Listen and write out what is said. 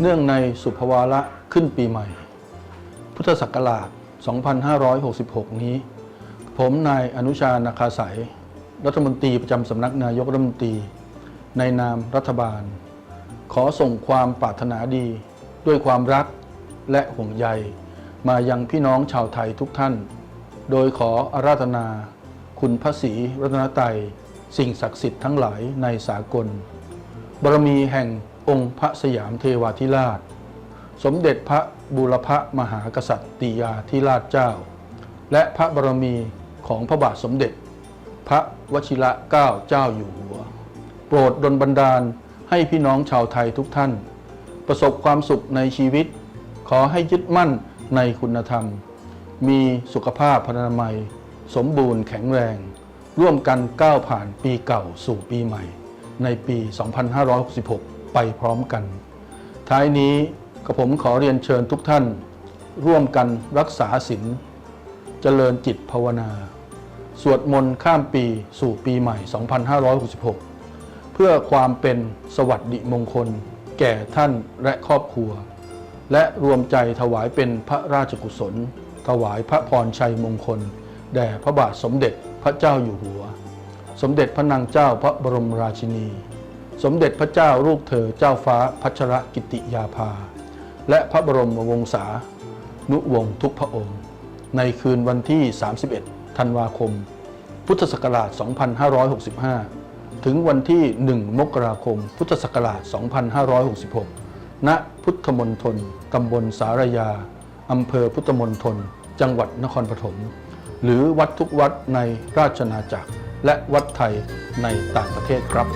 เนื่องในสุภวาระขึ้นปีใหม่ พุทธศักราช 2566 นี้ ผมนายอนุชานาคาสายรัฐมนตรีประจำสำนักนายกรัฐมนตรี ในนามรัฐบาล ขอส่งความปรารถนาดี ด้วยความรักและห่วงใย มายังพี่น้องชาวไทยทุกท่าน โดยขออาราธนา คุณพระศรีรัตนตรัยสิ่งศักดิ์สิทธิ์ทั้งหลายในสากล บารมีแห่ง องค์พระสยามเทวาธิราช สมเด็จพระบูรพมหากษัตริยาธิราชเจ้า และพระบรมีของพระบาทสมเด็จ พระวชิระเกล้าเจ้าอยู่หัว โปรดดลบันดาลให้พี่น้องชาวไทยทุกท่าน ประสบความสุขในชีวิต ขอให้ยึดมั่นในคุณธรรม มีสุขภาพพรรณนามัย สมบูรณ์แข็งแรง ร่วมกันก้าวผ่านปีเก่าสู่ปีใหม่ ในปี 2566 ไปพร้อมกัน ท้ายนี้กระผมขอเรียนเชิญทุกท่าน ร่วมกันรักษาศีลเจริญจิตภาวนา สวดมนต์ข้ามปีสู่ปีใหม่ 2566 เพื่อความเป็นสวัสดิมงคล แก่ท่านและครอบครัว และรวมใจถวายเป็นพระราชกุศล ถวายพระพรชัยมงคล แด่พระบาทสมเด็จพระเจ้าอยู่หัว สมเด็จพระนางเจ้าพระบรมราชินี สมเด็จพระเจ้าลูกเธอเจ้าฟ้าพัชรกิติยาภา และพระบรมวงศานุวงศ์ทุกพระองค์ ในคืนวันที่ 31 ธันวาคม พุทธศักราช 2565 ถึงวันที่ 1 มกราคม พุทธศักราช 2566 ณ พุทธมณฑลตำบลสารยา อำเภอพุทธมณฑล จังหวัดนครปฐม หรือวัดทุกวัดในราชนาจักร และวัดไทยในต่างประเทศครับ